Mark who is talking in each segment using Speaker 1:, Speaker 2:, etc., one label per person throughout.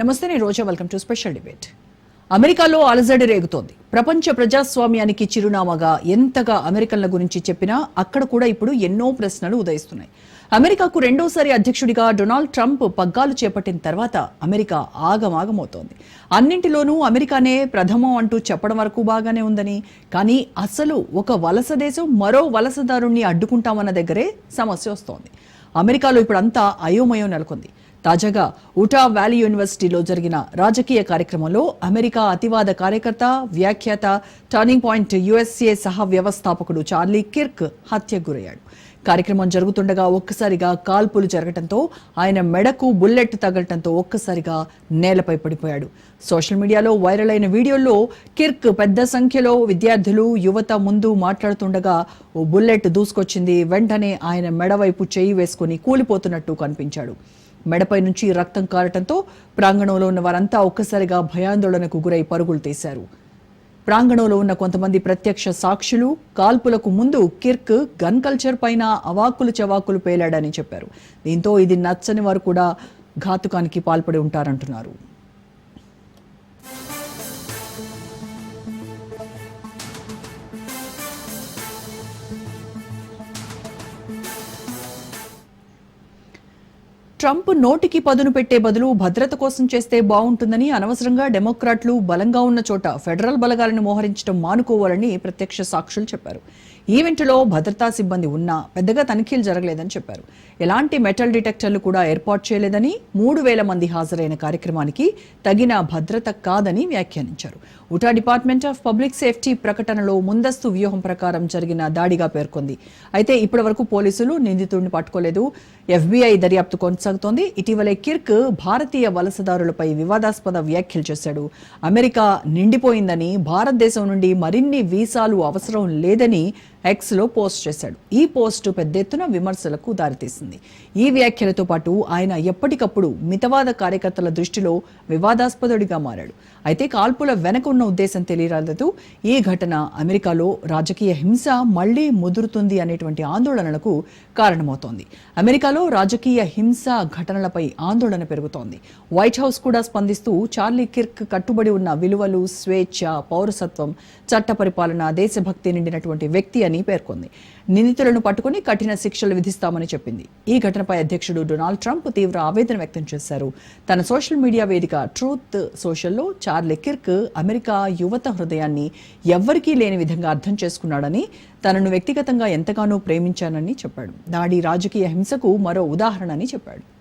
Speaker 1: నమస్తే నేను Roja. Welcome to special debate అమెరికాలో అలజడి రేగుతోంది. ప్రపంచ ప్రజాస్వామ్యానికి చిరునామాగా ఎంతగా అమెరికన్ల గురించి చెప్పినా అక్కడ కూడా ఇప్పుడు ఎన్నో ప్రశ్నలు ఉదయిస్తున్నాయి. అమెరికాకు రెండోసారి అధ్యక్షుడిగా డొనాల్డ్ ట్రంప్ పగ్గాలు చేపట్టిన తర్వాత అమెరికా ఆగమాగమవుతోంది. అన్నింటిలోనూ అమెరికానే ప్రథమం అంటూ చెప్పడం వరకు బాగానే ఉందని కానీ అసలు ఒక వలస దేశం మరో వలసదారుణ్ణి అడ్డుకుంటామన్న దగ్గరే సమస్య వస్తోంది. అమెరికాలో ఇప్పుడంతా అయోమయం నెలకొంది. తాజాగా ఉటా వ్యాలీ యూనివర్సిటీలో జరిగిన రాజకీయ కార్యక్రమంలో అమెరికా అతివాద కార్యకర్త వ్యాఖ్యాత టర్నింగ్ పాయింట్ యుఎస్ఏ సహా వ్యవస్థాపకుడు చార్లీ కిర్క్ హత్యకు గురయ్యాడు. కార్యక్రమం జరుగుతుండగా ఒక్కసారిగా కాల్పులు జరగటంతో ఆయన మెడకు బుల్లెట్ తగలటంతో ఒక్కసారిగా నేలపై పడిపోయాడు. సోషల్ మీడియాలో వైరల్ అయిన వీడియోలో కిర్క్ పెద్ద సంఖ్యలో విద్యార్థులు యువత ముందు మాట్లాడుతుండగా ఓ బుల్లెట్ దూసుకొచ్చింది. వెంటనే ఆయన మెడవైపు చేయి వేసుకుని కూలిపోతున్నట్టు కనిపించాడు. మెడపై నుంచి రక్తం కారటంతో ప్రాంగణంలో ఉన్న వారంతా ఒక్కసారిగా భయాందోళనకు గురై పరుగులు తీశారు. ప్రాంగణంలో ఉన్న కొంతమంది ప్రత్యక్ష సాక్షులు కాల్పులకు ముందు కిర్క్ గన్ కల్చర్ పైన అవాకులు చవాకులు పేలాడని చెప్పారు. దీంతో ఇది నచ్చని వారు కూడా ఘాతుకానికి పాల్పడి ఉంటారంటున్నారు. ట్రంప్ నోటికి పదును పెట్టే బదులు భద్రత కోసం చేస్తే బాగుంటుందని అనవసరంగా డెమోక్రాట్లు బలంగా ఉన్న చోట ఫెడరల్ బలగాలను మోహరించడం మానుకోవాలని ప్రత్యక్ష సాక్షులు చెప్పారు. ఈవెంట్లో భద్రతా సిబ్బంది ఉన్నా పెద్దగా తనిఖీలు జరగలేదని చెప్పారు. ఎలాంటి మెటల్ డిటెక్టర్లు కూడా ఏర్పాటు చేయలేదని మూడు వేల మంది హాజరైన కార్యక్రమానికి తగిన భద్రత కాదని వ్యాఖ్యానించారు. Utah department of public safety ప్రకటనలో ముందస్తు వ్యూహం ప్రకారం జరిగిన దాడిగా పేర్కొంది. అయితే ఇప్పటి వరకు పోలీసులు నిందితుడిని పట్టుకోలేదు. ఎఫ్బీఐ దర్యాప్తు కొనసాగుతోంది. ఇటీవలే కిర్క్ భారతీయ వలసదారులపై వివాదాస్పద వ్యాఖ్యలు చేశాడు. అమెరికా నిండిపోయిందని భారతదేశం నుండి మరిన్ని వీసాలు అవసరం లేదని ఎక్స్లో పోస్ట్ చేశాడు. ఈ పోస్ట్ పెద్ద ఎత్తున విమర్శలకు దారితీసింది. ఈ వ్యాఖ్యలతో పాటు ఆయన ఎప్పటికప్పుడు మితవాద కార్యకర్తల దృష్టిలో వివాదాస్పదుడిగా మారాడు. అయితే కాల్పుల వెనక ఉన్న ఉద్దేశం తెలియరాలేదు. ఈ ఘటన అమెరికాలో రాజకీయ హింస మళ్ళీ ముదురుతుంది అనేటువంటి ఆందోళనలకు కారణమవుతోంది. అమెరికాలో రాజకీయ హింస ఘటనలపై ఆందోళన పెరుగుతోంది. వైట్ హౌస్ కూడా స్పందిస్తూ చార్లీ కిర్క్ కట్టుబడి ఉన్న విలువలు స్వేచ్ఛ పౌరసత్వం చట్ట పరిపాలన దేశభక్తి నిండినటువంటి వ్యక్తి అని పేర్కొంది. నిందితులను పట్టుకుని కఠిన శిక్షలు విధిస్తామని చెప్పింది. ఈ ఘటనపై అధ్యక్షుడు డొనాల్డ్ ట్రంప్ తీవ్ర ఆవేదన వ్యక్తం చేశారు. తన సోషల్ మీడియా వేదిక ట్రూత్ సోషల్లో చార్లీ కిర్క్ అమెరికా యువత హృదయాన్ని ఎవ్వరికీ లేని విధంగా అర్థం చేసుకున్నాడని తనను వ్యక్తిగతంగా ఎంతగానో ప్రేమించానని చెప్పాడు. దాడి రాజకీయ హింసకు మరో ఉదాహరణ అని చెప్పాడు.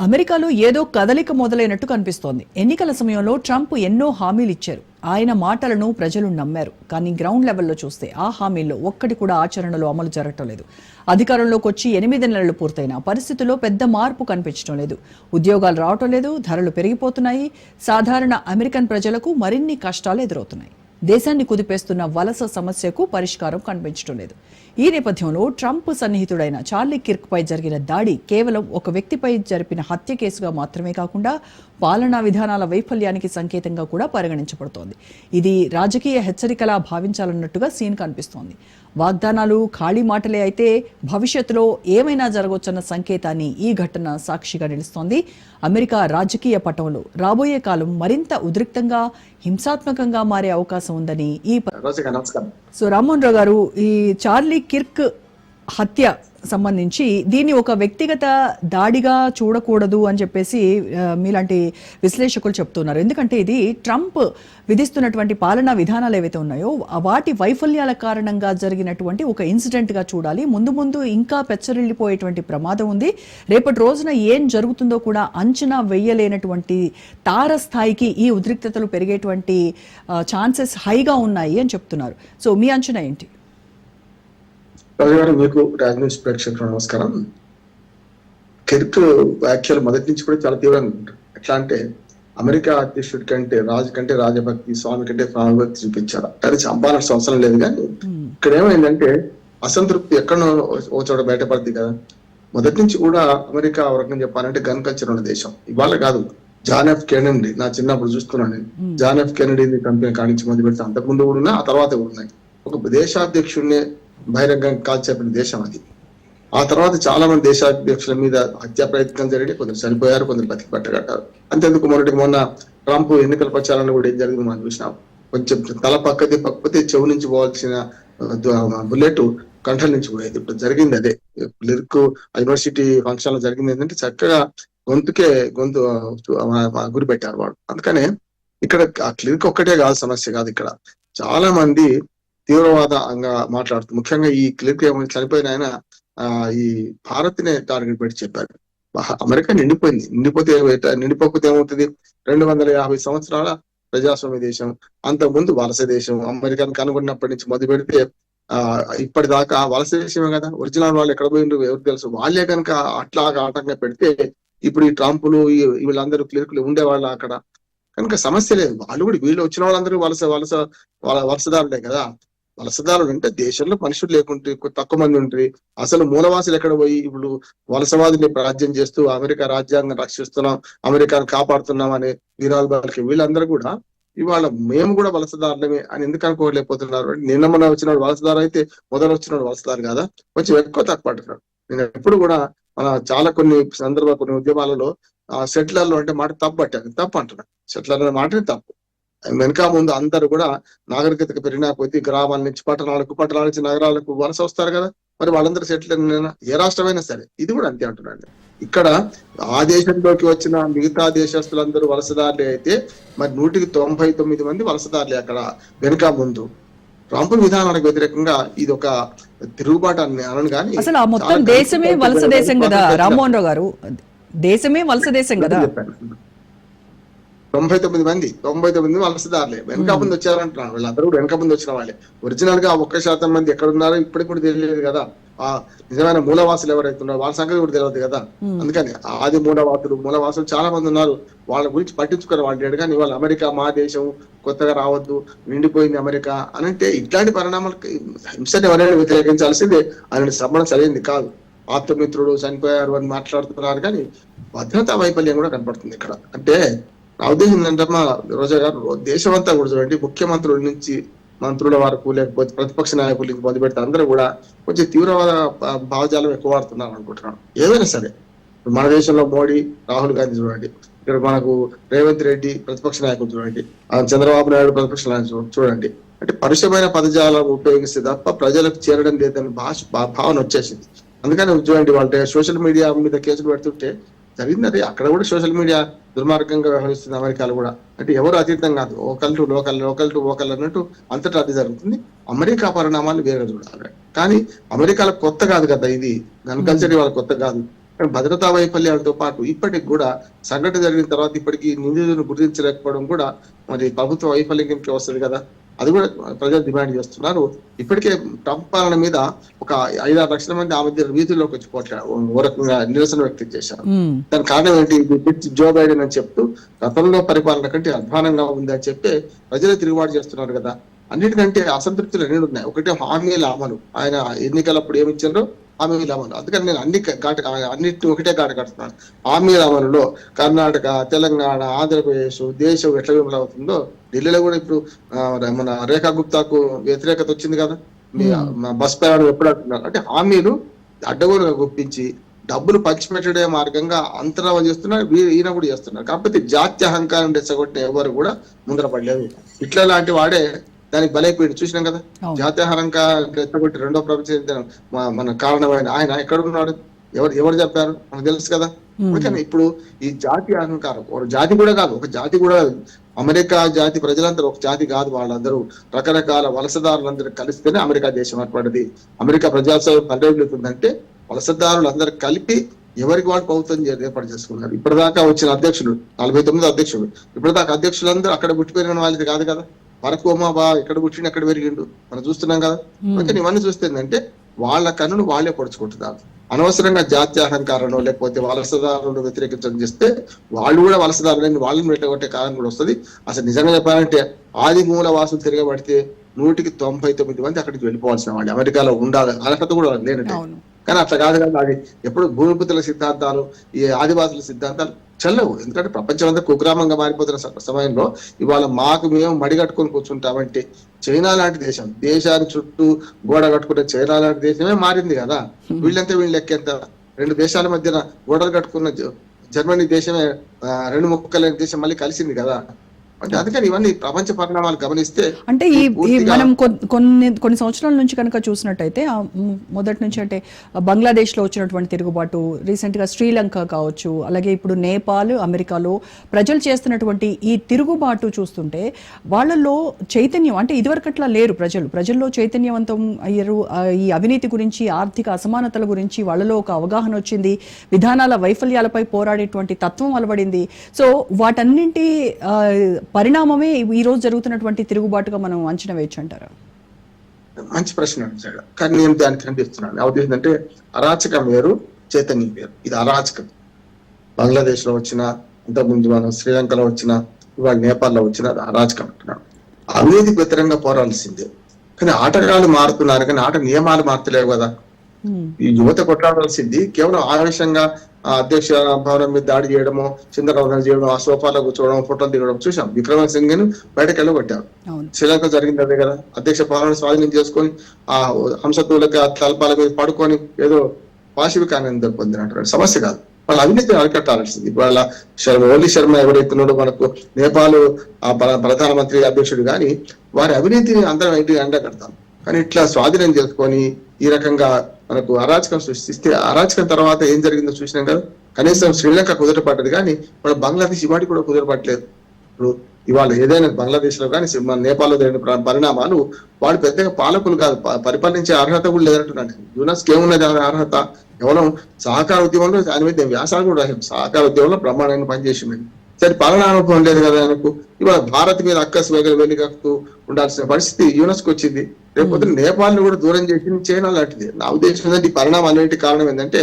Speaker 1: అమెరికాలో ఏదో కదలిక మొదలైనట్టు కనిపిస్తోంది. ఎన్నికల సమయంలో ట్రంప్ ఎన్నో హామీలు ఇచ్చారు. ఆయన మాటలను ప్రజలు నమ్మారు. కానీ గ్రౌండ్ లెవెల్లో చూస్తే ఆ హామీల్లో ఒక్కటి కూడా ఆచరణలో అమలు జరగటం లేదు అధికారంలోకి వచ్చి ఎనిమిది నెలలు పూర్తయిన పరిస్థితుల్లో పెద్ద మార్పు కనిపించడం లేదు. ఉద్యోగాలు రావటం లేదు ధరలు పెరిగిపోతున్నాయి. సాధారణ అమెరికన్ ప్రజలకు మరిన్ని కష్టాలు ఎదురవుతున్నాయి. దేశాన్ని కుదిపేస్తున్న వలస సమస్యకు పరిష్కారం కనిపించడం లేదు. ఈ నేపథ్యంలో ట్రంప్ సన్నిహితుడైన చార్లీ కిర్క్ పై జరిగిన దాడి కేవలం ఒక వ్యక్తిపై జరిపిన హత్య కేసుగా మాత్రమే కాకుండా పాలనా విధానాల వైఫల్యానికి సంకేతంగా కూడా పరిగణించబడుతోంది. ఇది రాజకీయ హెచ్చరికలా భావించాలన్నట్టుగా సీన్ కనిపిస్తోంది. వాగ్దానాలు ఖాళీ మాటలే అయితే భవిష్యత్తులో ఏమైనా జరగవచ్చన్న సంకేతాన్ని ఈ ఘటన సాక్షిగా నిలుస్తోంది. అమెరికా రాజకీయ పటంలో రాబోయే కాలం మరింత ఉద్రిక్తంగా హింసాత్మకంగా మారే అవకాశం ఉందని ఈ సో రామ్మోహన్ రావు గారు ఈ చార్లీ కిర్క్ హత్య సంబంధించి దీన్ని ఒక వ్యక్తిగత దాడిగా చూడకూడదు అని చెప్పేసి మీలాంటి విశ్లేషకులు చెప్తున్నారు. ఎందుకంటే ఇది ట్రంప్ విధిస్తున్నటువంటి పాలనా విధానాలు ఏవైతే ఉన్నాయో వాటి వైఫల్యాల కారణంగా జరిగినటువంటి ఒక ఇన్సిడెంట్గా చూడాలి. ముందు ముందు ఇంకా పెచ్చరిల్లిపోయేటువంటి ప్రమాదం ఉంది. రేపటి రోజున ఏం జరుగుతుందో కూడా అంచనా వేయలేనటువంటి తారస్థాయికి ఈ ఉద్రిక్తతలు పెరిగేటువంటి ఛాన్సెస్ హైగా ఉన్నాయి అని చెప్తున్నారు. సో మీ అంచనా ఏంటి?
Speaker 2: రాజు గారు మీకు రాజనీతి ప్రేక్షకులు నమస్కారం. కిర్క్ వ్యాఖ్యలు మొదటి నుంచి కూడా చాలా తీవ్రంగా ఉంటాయి. ఎట్లా అంటే అమెరికా అధ్యక్షుడి కంటే రాజు కంటే రాజభక్తి స్వామి కంటే స్వామిభక్తి చూపించాడు అది చంపాల్సిన అవసరం లేదు కానీ ఇక్కడ ఏమైందంటే అసంతృప్తి ఎక్కడో ఓ చోట బయటపడుతుంది కదా. మొదటి నుంచి కూడా అమెరికా రకంగా చెప్పాలంటే గన్ కల్చర్ ఉన్న దేశం. ఇవాళ కాదు జాన్ ఎఫ్ కెనడీ నా చిన్నప్పుడు చూస్తున్నాను నేను. జాన్ ఎఫ్ కెనడీ కంపెనీ కాడించి మొదలు పెడితే అంతకుముందు కూడా ఉన్నాయి ఆ తర్వాత కూడా ఉన్నాయి. ఒక దేశాధ్యక్షుడినే బహిరంగంగా కాల్చేపడిన దేశం అది. ఆ తర్వాత చాలా మంది దేశాధ్యక్షుల మీద హత్యా ప్రయత్నం జరిగి కొందరు చనిపోయారు కొందరు బతికి పట్టగట్టారు అంతేందుకు మొన్నటికి మొన్న ట్రంప్ ఎన్నికల ప్రచారంలో కూడా ఏం జరిగింది మనం చూసినాం. కొంచెం తల పక్కది పక్కతే చెవు నుంచి పోవాల్సిన బుల్లెట్ కంఠం నుంచి పోయేది. ఇప్పుడు జరిగింది అదే. లిరిక్ యూనివర్సిటీ ఫంక్షన్లో జరిగింది ఏంటంటే చక్కగా గొంతుకే గొంతు గురి పెట్టారు వాడు అందుకనే ఇక్కడ ఆ క్లినిక్ ఒక్కటే కాదు సమస్య కాదు ఇక్కడ. చాలా మంది తీవ్రవాదంగా మాట్లాడుతూ ముఖ్యంగా ఈ క్లిప్ ఏమైనా చనిపోయిన ఆయన ఆ, ఈ భారత్ నే టార్గెట్ పెట్టి చెప్పారు. అమెరికా నిండిపోయింది. నిండిపోతే నిండిపోకపోతే ఏమవుతుంది? రెండు వందల యాభై సంవత్సరాల ప్రజాస్వామ్య దేశం అంత ముందు వలస దేశం అమెరికాను కనుగొన్నప్పటి నుంచి మొదలు పెడితే ఆ ఇప్పటిదాకా వలస దేశమే కదా. ఒరిజినల్ వాళ్ళు ఎక్కడ పోయిండ్రు? ఎవరు తెలుసు? వాళ్ళే కనుక అట్లాగా ఆటంగా పెడితే ఇప్పుడు ఈ ట్రంపులు వీళ్ళందరూ క్లిర్కులు ఉండేవాళ్ళు అక్కడ. కనుక సమస్య లేదు. వాళ్ళు కూడా వీళ్ళు వచ్చిన వాళ్ళందరూ వలస వలస వాళ్ళ వలసదారులే కదా. వలసదారులు అంటే దేశంలో మనుషులు లేకుంటే తక్కువ మంది ఉంటారు అసలు మూలవాసులు ఎక్కడ పోయి ఇప్పుడు వలసవాదిని రాజ్యం చేస్తూ అమెరికా రాజ్యాంగం రక్షిస్తున్నాం అమెరికాను కాపాడుతున్నాం అనే వీరాలు బాలకి వీళ్ళందరూ కూడా ఇవాళ మేము కూడా వలసదారులమే అని ఎందుకు అనుకోలేకపోతున్నారు? నిన్న మొన్న వచ్చిన వలసదారు అయితే మొదలు వచ్చిన వలసదారు కదా? కొంచెం ఎక్కువ తక్కువ అంటున్నాడు నేను ఎప్పుడు కూడా మన చాలా కొన్ని సందర్భ కొన్ని ఉద్యమాలలో ఆ సెటిలర్లు అంటే మాట తప్పు పట్టాను తప్పు అంటున్నాను సెటిలర్ అనే మాటనే తప్పు. వెనక ముందు అందరూ కూడా నాగరికతకు పెరిగిన కొద్ది గ్రామాల నుంచి పట్టణాలకు పట్టణాల నుంచి నగరాలకు వలస వస్తారు కదా. మరి వాళ్ళందరూ సెటిల్ ఏ రాష్ట్రమైనా సరే. ఇది కూడా అంతే అంటున్నాను ఇక్కడ ఆ దేశంలోకి వచ్చిన మిగతా దేశస్తులందరూ వలసదారులే అయితే మరి నూటికి తొంభై తొమ్మిది మంది వలసదారులే అక్కడ వెనుక ముందు. ట్రంప్ విధానానికి వ్యతిరేకంగా ఇది ఒక తిరుగుబాటు అని అనను కానీ
Speaker 1: అసలు ఆ మొత్తం దేశమే వలస దేశం కదా రామ్మోహన్ రావు గారు. దేశమే వలస దేశం కదా.
Speaker 2: తొంభై తొమ్మిది మంది తొంభై తొమ్మిది వలసదారులే. వెనక ముందు వచ్చారంటున్నాను వీళ్ళందరూ కూడా వెనక ముందు వచ్చిన వాళ్ళే. ఒరిజినల్గా ఒక్క శాతం మంది ఎక్కడ ఉన్నారో ఇప్పటికి కూడా తెలియలేదు కదా. ఆ నిజమైన మూలవాసులు ఎవరైతే ఉన్నారో వాళ్ళ సంగతి కూడా తెలియదు కదా. అందుకని ఆది మూలవాసులు మూలవాసులు చాలా మంది ఉన్నారు. వాళ్ళ గురించి పట్టించుకుని వాళ్ళు కానీ వాళ్ళ అమెరికా మా దేశం కొత్తగా రావద్దు నిండిపోయింది అమెరికా అని అంటే ఇట్లాంటి పరిణామాలకు హింసని ఎవరైనా వ్యతిరేకించాల్సిందే. ఆయన శ్రమణ సరైంది కాదు. ఆప్తమిత్రుడు చనిపోయారు అని మాట్లాడుతున్నారు. కానీ భద్రతా వైఫల్యం కూడా కనపడుతుంది ఇక్కడ. అంటే నా ఉద్దేశం ఏంటంటే మా రోజా గారు దేశం అంతా కూడా చూడండి ముఖ్యమంత్రుల నుంచి మంత్రుల వరకు లేకపోతే ప్రతిపక్ష నాయకుల నుంచి మొదలు పెడితే అందరూ కూడా కొంచెం తీవ్రవాద భావజాలం ఎక్కువ వాడుతున్నారు అనుకుంటున్నాను. ఏదైనా సరే మన దేశంలో మోడీ రాహుల్ గాంధీ చూడండి ఇక్కడ మనకు రేవంత్ రెడ్డి ప్రతిపక్ష నాయకులు చూడండి ఆ చంద్రబాబు నాయుడు ప్రతిపక్ష నాయకులు చూడండి. అంటే పరుషమైన పదజాలం ఉపయోగిస్తే తప్ప ప్రజలకు చేరడం లేదని భాష భా- భావన వచ్చేసింది. అందుకని చూడండి వాళ్ళ సోషల్ మీడియా మీద కేసులు పెడుతుంటే జరిగింది అది అక్కడ కూడా సోషల్ మీడియా దుర్మార్గంగా వ్యవహరిస్తుంది అమెరికాలో కూడా. అంటే ఎవరు అతీతం కాదు. Vocal to local local to vocal అన్నట్టు అంతటా అది జరుగుతుంది. అమెరికా పరిణామాలు వేరే చూడాలి కానీ అమెరికాలో కొత్త కాదు కదా ఇది. గన్ కల్చర్ వాళ్ళ కొత్త కాదు. భద్రతా వైఫల్యాలతో పాటు ఇప్పటికి కూడా సంఘటన జరిగిన తర్వాత ఇప్పటికీ నిందితులను గుర్తించలేకపోవడం కూడా మరి ప్రభుత్వ వైఫల్యం వస్తుంది కదా. అది కూడా ప్రజలు డిమాండ్ చేస్తున్నారు. ఇప్పటికే ట్రంప్ పాలన మీద ఒక ఐదారు లక్షల మంది ఆ మధ్య వీధుల్లోకి వచ్చి పోట్లా ఓ రకంగా నిరసన వ్యక్తం చేశారు. దాని కారణం ఏంటి? జో బైడెన్ అని చెప్తూ గతంలో పరిపాలన కంటే అధ్వానంగా ఉంది అని చెప్పి ప్రజలు తిరుగుబాటు చేస్తున్నారు కదా. అన్నిటికంటే అసంతృప్తులు రెండు ఉన్నాయి. ఒకటి హామీల అమలు. ఆయన ఎన్నికలప్పుడు ఏమి హామీల అమలు అందుకని నేను అన్ని ఘాట అన్నిటిని ఒకటే ఘాట కడుతున్నాను. హామీల అమలులో కర్ణాటక తెలంగాణ ఆంధ్రప్రదేశ్ దేశం ఎట్లా విమలవుతుందో ఢిల్లీలో కూడా ఇప్పుడు మన రేఖా గుప్తాకు వ్యతిరేకత వచ్చింది కదా. మీ బస్ ప్రయాణం ఎప్పుడు అంటున్నారు? అంటే హామీలు అడ్డగోలుగా గుప్పించి డబ్బులు పంచిపెట్టడే మార్గంగా అంతరావం చేస్తున్నారు. వీ- ఈయన కూడా చేస్తున్నారు. కాకపోతే జాతి అహంకారం రెచ్చగొట్టిన ఎవరు కూడా ముందర పడలేదు. ఇట్లా లాంటి వాడే దానికి బలైపోయింది చూసినాం కదా?
Speaker 1: అవును.
Speaker 2: జాతి అహంకారం రెచ్చగొట్టి రెండో ప్రపంచ మన కారణమైన ఆయన ఎక్కడ ఉన్నాడు? ఎవరు ఎవరు చెప్పారు? మనకు తెలుసు కదా? అందుకని ఇప్పుడు ఈ జాతి అహంకారం ఒక జాతి కూడా కాదు ఒక జాతి కూడా. అమెరికా జాతి ప్రజలందరూ ఒక జాతి కాదు వాళ్ళందరూ. రకరకాల వలసదారులందరూ కలిస్తేనే అమెరికా దేశం ఏర్పడింది. అమెరికా ప్రజాస్వామ్యం పరిగెడుతుందంటే వలసదారులు అందరూ కలిపి ఎవరికి వాడు ప్రభుత్వం ఏర్పాటు చేసుకున్నారు. ఇప్పటిదాకా వచ్చిన అధ్యక్షుడు నలభై తొమ్మిది అధ్యక్షుడు ఇప్పటిదాకా అధ్యక్షులందరూ అక్కడ పుట్టిపోయిన వాళ్ళది కాదు కదా? వరకు బా ఎక్కడ పుట్టిన ఎక్కడ పెరిగిండు. మనం చూస్తున్నాం కదా. అందుకని ఇవన్నీ చూస్తే ఏంటంటే వాళ్ళ కన్నును వాళ్ళే పొడుచుకుంటున్నారు. అనవసరంగా జాతి అహంకారంలో లేకపోతే వలసదారులను వ్యతిరేకించడం చేస్తే వాళ్ళు కూడా వలసదారులని వాళ్ళని పెట్టగొట్టే కారణం కూడా వస్తుంది. అసలు నిజంగా చెప్పాలంటే ఆది మూల వాసులు తిరగబడితే నూటికి తొంభై తొమ్మిది మంది అక్కడికి వెళ్ళిపోవాల్సిన వాళ్ళు అమెరికాలో ఉండాలి. అర్హత కూడా లేనట్టే. కానీ అట్లా కాదు కదా అది ఎప్పుడు భూమిపుతుల సిద్ధాంతాలు ఈ ఆదివాసుల సిద్ధాంతాలు చెల్లవు. ఎందుకంటే ప్రపంచం అంతా కుగ్రామంగా మారిపోతున్న సమయంలో ఇవాళ మాకు మేము మడిగట్టుకొని కూర్చుంటామంటే చైనా లాంటి దేశం. దేశాన్ని చుట్టూ గోడ కట్టుకునే చైనా లాంటి దేశమే మారింది కదా. వీళ్ళంతా వీళ్ళు లెక్కెంత? రెండు దేశాల మధ్యన గోడలు కట్టుకున్న జర్మనీ దేశమే రెండు ముక్కలైన దేశం మళ్ళీ కలిసింది కదా. అంటే అందుకని ఇవన్నీ ప్రపంచ పరిణామాలు గమనిస్తే
Speaker 1: అంటే ఈ మనం కొన్- కొన్ని కొన్ని సంవత్సరాల నుంచి కనుక చూసినట్టయితే మొదటి నుంచి అంటే బంగ్లాదేశ్లో వచ్చినటువంటి తిరుగుబాటు రీసెంట్గా శ్రీలంక కావచ్చు అలాగే ఇప్పుడు నేపాల్ అమెరికాలో ప్రజలు చేస్తున్నటువంటి ఈ తిరుగుబాటు చూస్తుంటే వాళ్ళల్లో చైతన్యం అంటే ఇదివరకట్లా లేరు ప్రజలు. ప్రజల్లో చైతన్యవంతం అయ్యారు. ఈ అవినీతి గురించి ఆర్థిక అసమానతల గురించి వాళ్ళలో ఒక అవగాహన వచ్చింది. విధానాల వైఫల్యాలపై పోరాడేటువంటి తత్వం అలవడింది. సో వాటన్నింటి ఆ, పరిణామమే ఈ రోజు జరుగుతున్నటువంటి తిరుగుబాటుగా మనం అంచనా వేయచ్చు అంటారా?
Speaker 2: మంచి ప్రశ్న కానీ నేను దానికి ఖండిస్తున్నాను నా ఉద్దేశం అంటే అరాచకం వేరు చైతన్యం వేరు. ఇది అరాచకం. బంగ్లాదేశ్లో వచ్చిన ఇంతకుముందు మనం శ్రీలంకలో వచ్చిన ఇవాళ నేపాల్లో వచ్చిన అది అరాచకం అంటున్నాను. అవినీతికి వ్యతిరేకంగా పోరాల్సిందే కానీ ఆటగాళ్ళు మారుతున్నారు. కానీ ఆట నియమాలు మారతలేవు కదా. ఈ యువత కొట్లాడాల్సింది. కేవలం ఆవేశంగా అధ్యక్ష భవనం మీద దాడి చేయడము చిందరవదన చేయడం ఆ సోఫాలో కూర్చోవడం ఫోటోలు దిగడం చూసాం విక్రమ సింగ్ను బయటకు వెళ్ళగొట్టారు శ్రీలంక జరిగింది అదే కదా. అధ్యక్ష భవనాన్ని స్వాధీనం చేసుకొని ఆ హంసతులకి ఆ తలపాల మీద పడుకొని ఏదో పాశవిక ఆనందం పొందినట్టు సమస్య కాదు. వాళ్ళ అవినీతిని అరికట్టాల్సింది. వాళ్ళ శర్మ ఓలీ శర్మ ఎవరైతున్నాడో మనకు నేపాల్ ఆ ప్ర- ప్రధానమంత్రి అధ్యక్షుడు కానీ వారి అవినీతిని అందరం ఏంటి ఎండగడతాం కానీ ఇట్లా స్వాధీనం చేసుకొని ఈ రకంగా మనకు అరాచకం సృష్టిస్తే అరాచకం తర్వాత ఏం జరిగిందో చూసినాం కదా. కనీసం శ్రీలంక కుదరపడ్డది కానీ మన బంగ్లాదేశ్ ఇవాటి కూడా కుదరపట్టలేదు ఇప్పుడు ఇవాళ ఏదైనా బంగ్లాదేశ్లో కానీ మన నేపాల్లో జరిగిన పరిణామాలు వాళ్ళు పెద్దగా పాలకులు కాదు పరిపాలించే అర్హత కూడా లేదంటున్నాను యునెస్ ఏమున్నది ఆ అర్హత కేవలం సహకార ఉద్యమంలో దాని మీద వ్యాసాలు కూడా రాశాం సహకార ఉద్యమంలో బ్రహ్మాండంగా పనిచేసింది. సరే పాలనా అనుభవం లేదు కదా ఆయనకు. ఇవాళ భారత్ మీద అక్కస్ వేగలు వెలిగక్కుతూ ఉండాల్సిన పరిస్థితి యునెస్కి వచ్చింది. రేపు నేపాల్ను కూడా దూరం చేసి చైనా లాంటిది. నా ఉద్దేశం ఏంటంటే ఈ పరిణామం అన్నిటి కారణం ఏంటంటే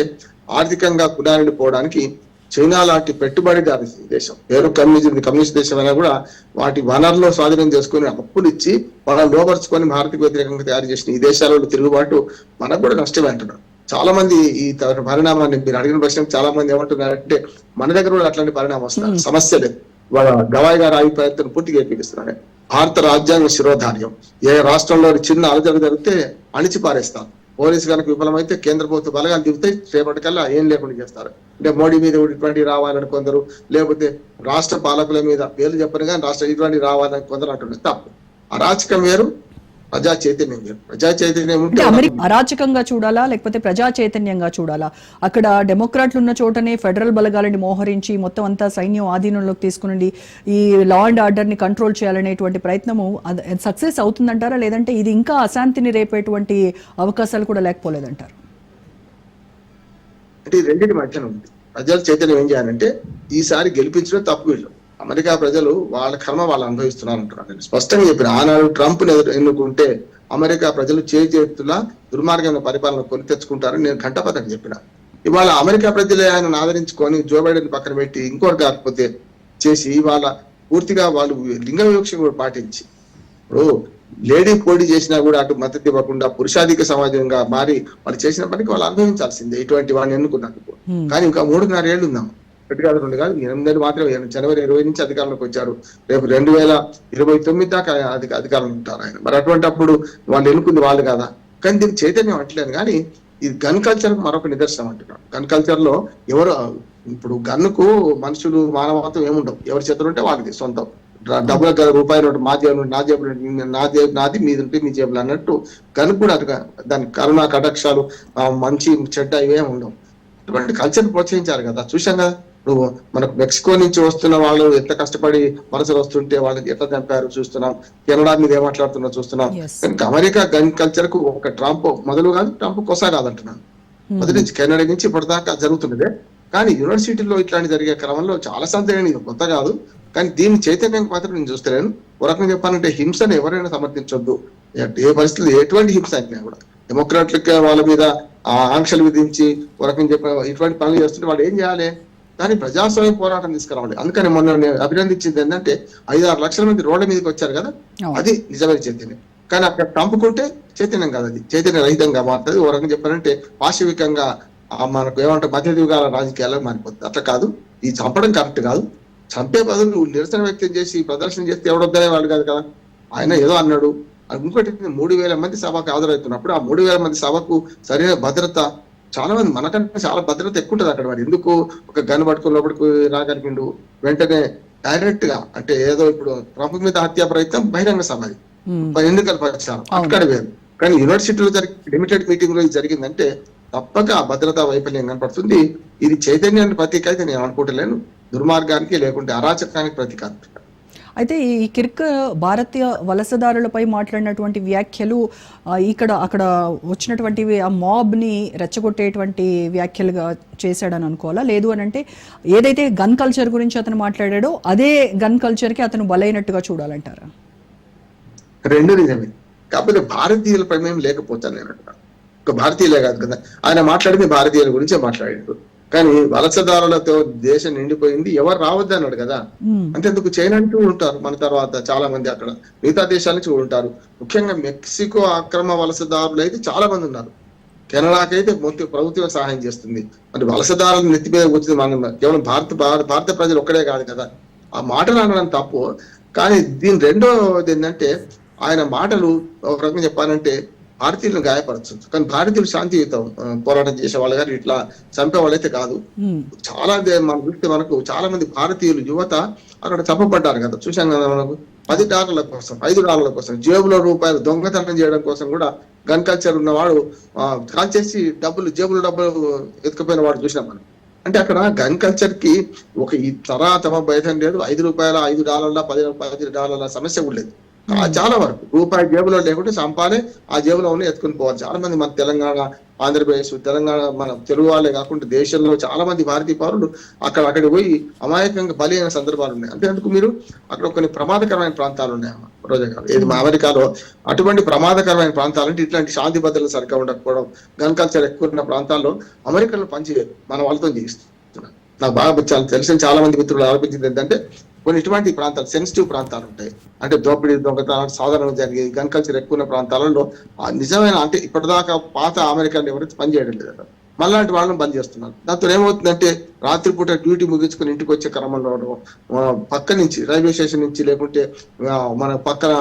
Speaker 2: ఆర్థికంగా కుడారిని పోవడానికి చైనా లాంటి పెట్టుబడిదారు దేశం. పేరు కమ్యూనిజం కమ్యూనిస్ట్ దేశం అయినా కూడా వాటి వనరులో స్వాధీనం చేసుకుని అప్పులు ఇచ్చి మనం లోపరుచుకొని భారతకు వ్యతిరేకంగా తయారు చేసిన ఈ దేశాలలో తిరుగుబాటు మనకు కూడా నష్టమే అంటున్నారు చాలా మంది ఈ పరిణామాన్ని మీరు అడిగిన ప్రశ్న చాలా మంది ఏమంటున్నారంటే మన దగ్గర కూడా అట్లాంటి పరిణామం వస్తుంది. సమస్య లేదు వాళ్ళ గవాయి గారి అభిప్రాయంతో పూర్తిగా ఏకీపిస్తున్నారు భారత రాజ్యాంగ శిరోధార్యం. ఏ రాష్ట్రంలో చిన్న అలజడి జరిగితే అణిచి పారేస్తారు పోలీసు కనుక విఫలమైతే కేంద్ర ప్రభుత్వ బలగాలు దిగుతాయి. రేపటికల్లా ఏం లేకుండా చేస్తారు. అంటే మోడీ మీద ఇటువంటి రావాలని కొందరు లేకపోతే రాష్ట్ర పాలకుల మీద పేర్లు చెప్పరు కానీ రాష్ట్ర ఇటువంటి రావాలని కొందరు అంటున్నారు. తప్పు. అరాచకం వేరు ప్రజా చైతన్యం ప్రజా చైతన్యం ఉంటే
Speaker 1: అమెరికా అరాచకంగా చూడాలా లేకపోతే ప్రజా చైతన్యంగా చూడాలా? అక్కడ డెమోక్రాట్లు ఉన్న చోటనే ఫెడరల్ బలగాలని మోహరించి మొత్తం అంతా సైన్యం ఆధీనంలోకి తీసుకుని ఈ లా అండ్ ఆర్డర్ని కంట్రోల్ చేయాలనేటువంటి ప్రయత్నము సక్సెస్ అవుతుందంటారా? లేదంటే ఇది ఇంకా అశాంతిని రేపేటువంటి అవకాశాలు కూడా లేకపోలేదంటారు?
Speaker 2: అంటే రెండింటి మధ్యన ఉంది. ప్రజల చైతన్యం ఏం చేయాలంటే ఈసారి గెలిపించడం తప్పు వీళ్ళు. అమెరికా ప్రజలు వాళ్ళ కర్మ వాళ్ళు అనుభవిస్తున్నారు అంటున్నారు నేను స్పష్టంగా చెప్పిన ఆనాడు ట్రంప్ ఎన్నుకుంటే అమెరికా ప్రజలు చేతుల దుర్మార్గమైన పరిపాలన కొని తెచ్చుకుంటారని నేను ఘంటపథం చెప్పిన. ఇవాళ అమెరికా ప్రజలే ఆయన ఆదరించుకొని జో బైడెన్ పక్కన పెట్టి ఇంకోటి కాకపోతే చేసి ఇవాళ పూర్తిగా వాళ్ళు లింగ వివక్ష కూడా పాటించి. ఇప్పుడు లేడీ పోటీ చేసినా కూడా అటు మద్దతు ఇవ్వకుండా పురుషాధిక సమాజంగా మారి వాళ్ళు చేసిన పనికి వాళ్ళు అనుభవించాల్సిందే. ఇటువంటి వాడిని ఎన్నుకున్నందుకు.
Speaker 1: Hmm.
Speaker 2: కానీ ఇంకా మూడున్నర ఏళ్ళు ఉందాం రెడ్డి కాదు. రెండు కాదు ఎనిమిది నెలలు మాత్రమే జనవరి ఇరవై నుంచి అధికారంలోకి వచ్చారు. రేపు రెండు వేల ఇరవై తొమ్మిది దాకా అధిక అధికారంలో ఉంటారు ఆయన. మరి అటువంటి అప్పుడు వాళ్ళు ఎన్నుకుంది వాళ్ళు కదా. కానీ దీనికి చైతన్యం అంటలేదు. కానీ ఇది గన్ కల్చర్ మరొక నిదర్శనం అంటున్నాడు. గన్ కల్చర్లో ఎవరు ఇప్పుడు గన్నుకు మనుషులు మానవత్వం ఏముండవు. ఎవరి చేతులు ఉంటే వాళ్ళది సొంతం. డబ్బుల రూపాయలు రూపాయి నోటు మా జేబులో నా జేబులో నా జేబు నాది మీది ఉంటే మీ జేబులో అన్నట్టు గన్ కూడా అటుగా దాని కరుణ కటాక్షాలు మంచి చెడ్డ ఇవే ఉండవు. అటువంటి కల్చర్ ప్రోత్సహించారు కదా. చూసాం కదా? నువ్వు మనకు మెక్సికో నుంచి వస్తున్న వాళ్ళు ఎంత కష్టపడి వలసలు వస్తుంటే వాళ్ళకి ఎట్లా చంపారు చూస్తున్నాం. కెనడా మీద ఏం మాట్లాడుతున్నా చూస్తున్నాం.
Speaker 1: Yes.
Speaker 2: కానీ అమెరికా గన్ కల్చర్కు ఒక ట్రంప్ మొదలు కాదు ట్రంప్ కొసా కాదంటున్నాను. మొదటి నుంచి కెనడా నుంచి ఇప్పటిదాకా జరుగుతున్నదే. కానీ యూనివర్సిటీలో ఇట్లాంటి జరిగే క్రమంలో చాలా సందేహం ఇది కొత్త కాదు. కానీ దీని చైతన్యం మాత్రం నేను చూస్తలేను. ఒక రకంగా చెప్పాలంటే హింసను ఎవరైనా సమర్థించొద్దు. ఏ- పరిస్థితుల్లో ఎటువంటి హింస అయినా కూడా డెమోక్రాట్లకి వాళ్ళ మీద ఆ ఆంక్షలు విధించి ఒక రకంగా చెప్పిన ఇటువంటి పనులు చేస్తుంటే వాళ్ళు ఏం చేయాలి? దాని ప్రజాస్వామ్య పోరాటం తీసుకురావాలి. అందుకని మొన్న నేను అభినందించింది ఏంటంటే ఐదు ఆరు లక్షల మంది రోడ్ల మీదకి వచ్చారు కదా. అది నిజమైన చైతన్యం. కానీ అక్కడ చంపుకుంటే చైతన్యం కాదు అది. చైతన్య రహితంగా మారుతుంది. ఒక రకంగా చెప్పాలంటే పాశవికంగా మనకు ఏమంటే మధ్య యుగాల రాజకీయాలకు మారిపోతుంది. అట్లా కాదు. ఈ చంపడం కరెక్ట్ కాదు. చంపే బదులు నువ్వు నిరసన వ్యక్తం చేసి ప్రదర్శన చేస్తే ఎవడొద్దనే వాళ్ళు కాదు కదా? ఆయన ఏదో అన్నాడు. ఇంకోటి మూడు వేల మంది సభకు హాజరవుతున్నప్పుడు ఆ మూడు వేల మంది సభకు సరైన భద్రత చాలా మంది మనకంటే చాలా భద్రత ఎక్కువ ఉంటుంది అక్కడ మరి. ఎందుకు? ఒక గన్ పట్టుకుని లోపలికి రాగలిగిండు. వెంటనే డైరెక్ట్గా అంటే ఏదో ఇప్పుడు ట్రంప్ మీద హత్యా ప్రయత్నం బహిరంగ సభ.
Speaker 1: ఉమ్,
Speaker 2: ఎన్నికల ప్రచారం. అక్కడ వేరు. కానీ యూనివర్సిటీలో జరిగి లిమిటెడ్ మీటింగ్లో జరిగిందంటే తప్పక ఆ భద్రతా వైఫల్యం కనపడుతుంది. ఇది చైతన్యానికి ప్రతీక అయితే నేను అనుకుంటలేను. దుర్మార్గానికి లేకుంటే అరాచకానికి ప్రతీక.
Speaker 1: అయితే ఈ కిర్క్ భారతీయ వలసదారులపై మాట్లాడినటువంటి వ్యాఖ్యలు ఇక్కడ అక్కడ వచ్చినటువంటివి ఆ మాబ్ని రెచ్చగొట్టేటువంటి వ్యాఖ్యలుగా చేశాడని అనుకోవాలా? లేదు అని అంటే ఏదైతే గన్ కల్చర్ గురించి అతను మాట్లాడాడో అదే గన్ కల్చర్కి అతను బలైనట్టుగా చూడాలంటారా?
Speaker 2: రెండు నిజమే. కాకపోతే భారతీయుల ప్రమేయం లేకపోతాను నేను ఒక భారతీయులే కాదు కదా. ఆయన మాట్లాడింది భారతీయుల గురించే మాట్లాడాడు. కానీ వలసదారులతో దేశం నిండిపోయింది ఎవరు రావద్దు అన్నాడు కదా. అంతేందుకు చైనా కూడా ఉంటారు మన తర్వాత చాలా మంది అక్కడ. మిగతా దేశాల నుంచి ఉంటారు. ముఖ్యంగా మెక్సికో అక్రమ వలసదారులు అయితే చాలా మంది ఉన్నారు. కెనడాకైతే మొత్తం ప్రభుత్వం సహాయం చేస్తుంది. మరి వలసదారులు నెత్తి మీద వచ్చింది మనం కేవలం భారత భారత భారత ప్రజలు ఒక్కడే కాదు కదా. ఆ మాటలు అనడం తప్పు. కానీ దీని రెండోది ఏంటంటే ఆయన మాటలు ఒక రకంగా చెప్పాలంటే భారతీయులను గాయపరచచ్చు కానీ భారతీయులు శాంతియుతం పోరాటం చేసే వాళ్ళు కానీ ఇట్లా చంపే వాళ్ళైతే కాదు. చాలా మనం చూస్తే మనకు చాలా మంది భారతీయులు యువత అక్కడ చంపబడ్డారు కదా. చూసాం కదా మనకు పది డాలర్ల కోసం ఐదు డాలర్ల కోసం జేబులో రూపాయలు దొంగతనం చేయడం కోసం కూడా గన్ కల్చర్ ఉన్నవాడు కాల్ చేసి డబ్బులు జేబులో డబ్బులు ఎత్తుకుపోయిన వాడు చూసినాం మనం. అంటే అక్కడ గన్ కల్చర్కి ఒక ఈ తరా తమ భేదం లేదు. ఐదు రూపాయల ఐదు డాలర్ల పది పది డాలర్ల సమస్య కూడా లేదు. చాలా వరకు. రూపాయి జేబులో లేకుంటే చంపాలి ఆ జేబులో ఉన్న ఎత్తుకుని పోవాలి. చాలా మంది మన తెలంగాణ ఆంధ్రప్రదేశ్ తెలంగాణ మన తెలుగు వాళ్ళే కాకుండా దేశంలో చాలా మంది భారతీయ పౌరులు అక్కడ అక్కడికి పోయి అమాయకంగా బలి అయిన సందర్భాలు ఉన్నాయి. అంటే అందుకు మీరు అక్కడ కొన్ని ప్రమాదకరమైన ప్రాంతాలు ఉన్నాయి రోజా గారు. ఏది మా అమెరికాలో అటువంటి ప్రమాదకరమైన ప్రాంతాలు అంటే ఇట్లాంటి శాంతి భద్రతలు సరిగ్గా ఉండకపోవడం గన్ కల్చర్ ఎక్కువ ఉన్న ప్రాంతాల్లో అమెరికాలో పనిచేయదు మన వాళ్ళతో చేయిస్తున్నారు. నాకు బాగా చాలా తెలిసిన చాలా మంది మిత్రులు ఆలోచించింది ఏంటంటే కొన్ని ఇటువంటి ప్రాంతాలు సెన్సిటివ్ ప్రాంతాలు ఉంటాయి. అంటే దోపిడీ దొంగతనాలు సాధారణంగా జరిగే గన్ కల్చర్ ఎక్కువ ఉన్న ప్రాంతాలలో నిజమైన అంటే ఇప్పటిదాకా పాత అమెరికన్ ఎవరైతే పనిచేయడం లేదు. మళ్ళాంటి వాళ్ళని బంద్ చేస్తున్నారు. దాంతో ఏమవుతుందంటే రాత్రిపూట డ్యూటీ ముగించుకుని ఇంటికి వచ్చే క్రమంలో పక్క నుంచి రైల్వే స్టేషన్ నుంచి లేకుంటే మన పక్కన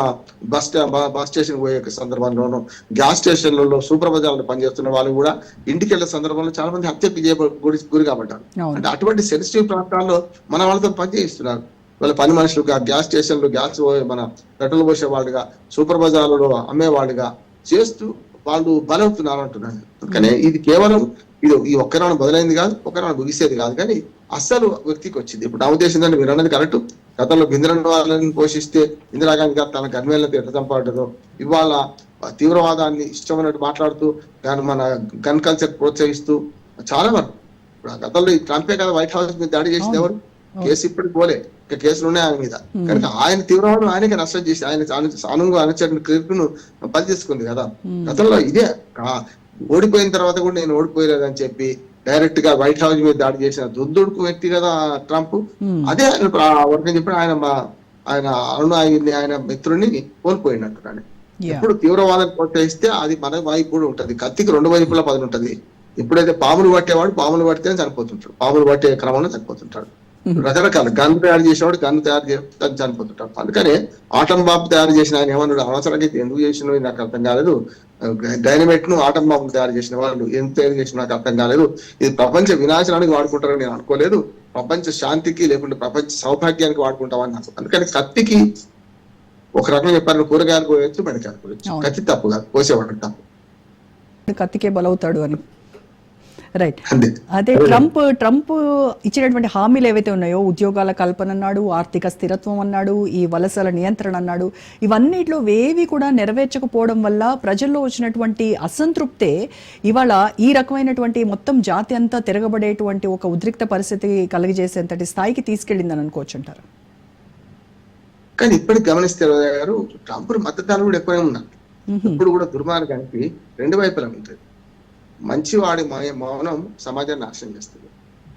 Speaker 2: బస్ బస్ స్టేషన్ పోయే సందర్భంలోనూ గ్యాస్ స్టేషన్లలో సూపర్ బజార్లో పనిచేస్తున్న వాళ్ళు కూడా ఇంటికి వెళ్ళే సందర్భంలో చాలా మంది చేయబ- గురి గురి కాబట్టారు అంటే అటువంటి సెన్సిటివ్ ప్రాంతాల్లో మన వాళ్ళతో పనిచేయిస్తున్నారు వాళ్ళ పని మనుషులు గ్యాస్ స్టేషన్లు గ్యాస్ మన పెట్రోల్ పోసే వాళ్ళుగా సూపర్ బజార్లలో అమ్మేవాళ్ళుగా చేస్తూ వాళ్ళు బలవుతున్నారు అంటున్నాను కానీ ఇది కేవలం ఇది ఈ ఒక్కనాడు మొదలైంది కాదు ఒక్కనాడు ముగిసేది కాదు. కానీ అస్సలు వ్యక్తికి వచ్చింది. ఇప్పుడు నా ఉద్దేశం ఏంటంటే మీరు అన్నది కరెక్ట్. గతంలో బింద్రన్ వాళ్ళని పోషిస్తే ఇందిరాగాంధీ గారు తన గన్మేళ్ళతో ఎట్లా చంపబడ్డదో ఇవాళ తీవ్రవాదాన్ని ఇష్టమైనట్టు మాట్లాడుతూ దాని మన గన్ కల్చర్ ప్రోత్సహిస్తూ చాలా వరకు. ఇప్పుడు గతంలో ఈ ట్రంపే కదా వైట్ హౌస్ మీద దాడి చేసింది ఎవరు? కేసు ఇప్పటికి పోలే. ఇంకా కేసులు ఉన్నాయి ఆయన మీద. కనుక ఆయన తీవ్రవాదం ఆయనకి నష్టం చేసి ఆయన సానుగా అనుచరణ కీర్పును బలి చేసుకుంది కదా. గతంలో ఇదే. ఓడిపోయిన తర్వాత కూడా నేను ఓడిపోయలేదని చెప్పి డైరెక్ట్గా వైట్ హౌస్ మీద దాడి చేసిన దుద్దుడుకు వ్యక్తి కదా ట్రంప్. అదే ఆయన ఇప్పుడు వర్గం చెప్పి ఆయన మా ఆయన అరుణాయుని ఆయన మిత్రుని కోల్పోయినట్టు కానీ
Speaker 1: యా.
Speaker 2: ఎప్పుడు తీవ్రవాదం ప్రోత్సహిస్తే అది మన వైపు కూడా ఉంటది. కత్తికి రెండు వైపులా పదులు ఉంటది ఎప్పుడైతే పాములు పట్టేవాడు పాములు పడితే చనిపోతుంటాడు. పాములు పట్టే క్రమంలో చనిపోతుంటాడు. రకరకాల గన్ తయారు చేసేవాడు గన్ తయారు చేస్తే చనిపోతుంటాడు. అందుకనే ఆటం బాంబు తయారు చేసిన ఆయన ఏమన్నాడు? అవసరానికి ఎందుకు చేసినో నాకు అర్థం కాలేదు. డైనమైట్ను ఆటం బాంబు తయారు చేసిన వాళ్ళు ఎందుకు తయారు చేసిన నాకు అర్థం కాలేదు. ఇది ప్రపంచ వినాశనానికి వాడుకుంటారని నేను అనుకోలేదు. ప్రపంచ శాంతికి లేకుంటే ప్రపంచ సౌభాగ్యానికి వాడుకుంటామని అందుకని కత్తికి ఒక రకంగా చెప్పారు. కూరగాయలు కోయొచ్చు బెండకాయలు కోయొచ్చు. కత్తి తప్పు కాదు. కోసేవాడు తప్పు.
Speaker 1: కత్తికే బలవుతాడు అని. రైట్ అదే ట్రంప్ ట్రంప్ ఇచ్చినటువంటి హామీలు ఏవైతే ఉన్నాయో ఉద్యోగాల కల్పన అన్నాడు ఆర్థిక స్థిరత్వం అన్నాడు ఈ వలసల నియంత్రణ అన్నాడు ఇవన్నిట్లో ఏవి కూడా నెరవేర్చకపోవడం వల్ల ప్రజల్లో వచ్చినటువంటి అసంతృప్తే ఇవాళ ఈ రకమైనటువంటి మొత్తం జాతి అంతా తిరగబడేటువంటి ఒక ఉద్రిక్త పరిస్థితి కలిగజేసేంతటి స్థాయికి తీసుకెళ్ళిందని అనుకోవచ్చు అంటారు?
Speaker 2: కానీ ఇప్పటికి గమనిస్తే గారు ట్రంప్ మద్దతుదారులు కూడా ఎక్కువనే ఉన్నారు. ఇప్పుడు కూడా దుర్మార్గానికి రెండు వైపులా ఉంటుంది. మంచివాడి మౌనం సమాజాన్ని నాశనం చేస్తుంది.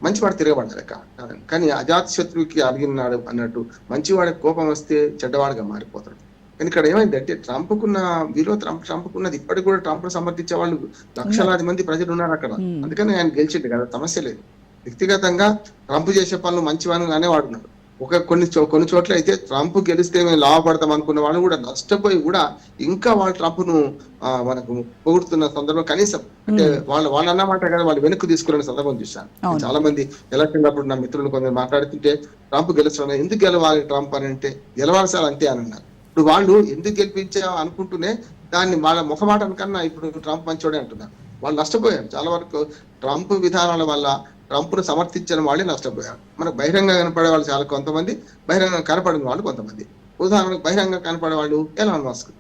Speaker 2: మంచివాడు తిరగబడ్డారు కా- కానీ అజాత శత్రువుకి అడిగినాడు అన్నట్టు మంచివాడి కోపం వస్తే చెడ్డవాడిగా మారిపోతాడు. కానీ ఇక్కడ ఏమైందంటే ట్రంప్ కున్న విలువ ట్రంప్ ట్రంప్ కున్నది ఇప్పటికి కూడా ట్రంప్ సమర్థించే వాళ్ళు లక్షలాది మంది ప్రజలు ఉన్నారు అక్కడ. అందుకని ఆయన గెలిచిండు కదా సమస్య లేదు. వ్యక్తిగతంగా ట్రంప్ చేసే పనులు మంచివని అనే వాడున్నాడు ఒక కొన్ని కొన్ని చోట్ల అయితే ట్రంప్ గెలిస్తే మేము లాభపడతాం అనుకున్న వాళ్ళు కూడా నష్టపోయి కూడా ఇంకా వాళ్ళు ట్రంప్ను ఆ, మనకు పొగుడుతున్న సందర్భం కనీసం అంటే వాళ్ళు వాళ్ళు అన్నమాట కదా వాళ్ళు వెనక్కి తీసుకునే సందర్భం చూశాను. చాలా మంది ఎలక్షన్ అప్పుడు నా మిత్రులు కొందరు మాట్లాడుతుంటే ట్రంప్ గెలుస్తున్నా ఎందుకు గెలవాలి ట్రంప్ అని అంటే గెలవాలి సార్ అంతే అని అన్నారు. ఇప్పుడు వాళ్ళు ఎందుకు గెలిపించా అనుకుంటూనే దాన్ని వాళ్ళ ముఖమాటం కన్నా ఇప్పుడు ట్రంప్ మంచోడే అంటున్నారు. వాళ్ళు నష్టపోయారు. చాలా వరకు ట్రంప్ విధానాల వల్ల ట్రంప్ను సమర్థించిన వాళ్ళే నష్టపోయారు. మనకు బహిరంగ కనపడే వాళ్ళు చాలా కొంతమంది బహిరంగ కనపడిన వాళ్ళు కొంతమంది. ఉదాహరణకు బహిరంగ కనపడే వాళ్ళు ఎలాన్ మస్క్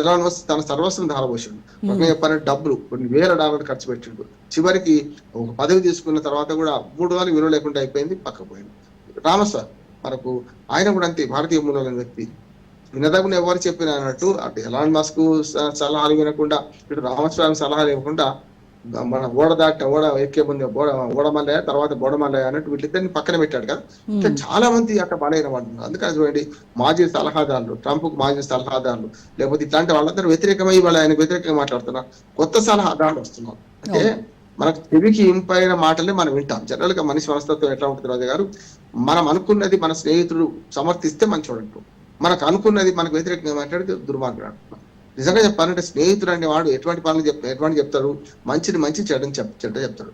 Speaker 2: ఎలాన్ మస్క్ తన సర్వస్వం ధారపోసిండు. ఒక చెప్పాలంటే డబ్బులు కొన్ని వేల డాలర్లు ఖర్చు పెట్టిండు. చివరికి ఒక పదవి తీసుకున్న తర్వాత కూడా మూడు వందలు విలువ లేకుండా అయిపోయింది పక్క పోయింది. రామస్వామి మనకు ఆయన కూడా అంతే భారతీయ మూలాల వ్యక్తి. వినదగున ఎవరు చెప్పిన అన్నట్టు అటు ఎలాన్ మస్క్ సలహాలు వినకుండా ఇటు రామస్వామి సలహాలు ఇవ్వకుండా మన ఓడ దాట ఓడ ఎక్కే ముందు ఓడ ఓడమల్లయ్య తర్వాత బోడమల్లయ్య అన్నట్టు వీళ్ళిద్దరిని పక్కన పెట్టాడు కదా. ఇట్లా చాలా మంది అక్కడ బలైన వాళ్ళు. అందుకని చూడండి మాజీ సలహాదారులు ట్రంప్కు మాజీ సలహాదారులు లేకపోతే ఇట్లాంటి వాళ్ళందరూ వ్యతిరేకమై వాళ్ళు ఆయన వ్యతిరేకంగా మాట్లాడుతున్నారు. కొత్త సలహాదారులు వస్తున్నారు. అంటే మనకు చెవికి ఇంపైన మాటలే మనం వింటాం. జనరల్గా మనిషి మనస్తత్వం ఎట్లా ఉంటుంది రాజు గారు? మనం అనుకున్నది మన స్నేహితుడు సమర్థిస్తే మంచోడు అంటాం మనకు అనుకున్నది మనకు వ్యతిరేకంగా మాట్లాడితే దుర్మార్గుడు అంటున్నాం నిజంగా చెప్పాలంటే స్నేహితుడు అనే వాడు ఎటువంటి పనులు చెప్ ఎటువంటి చెప్తాడు? మంచిని మంచి చెడ్డని చెప్ చెడ్డ చెప్తాడు.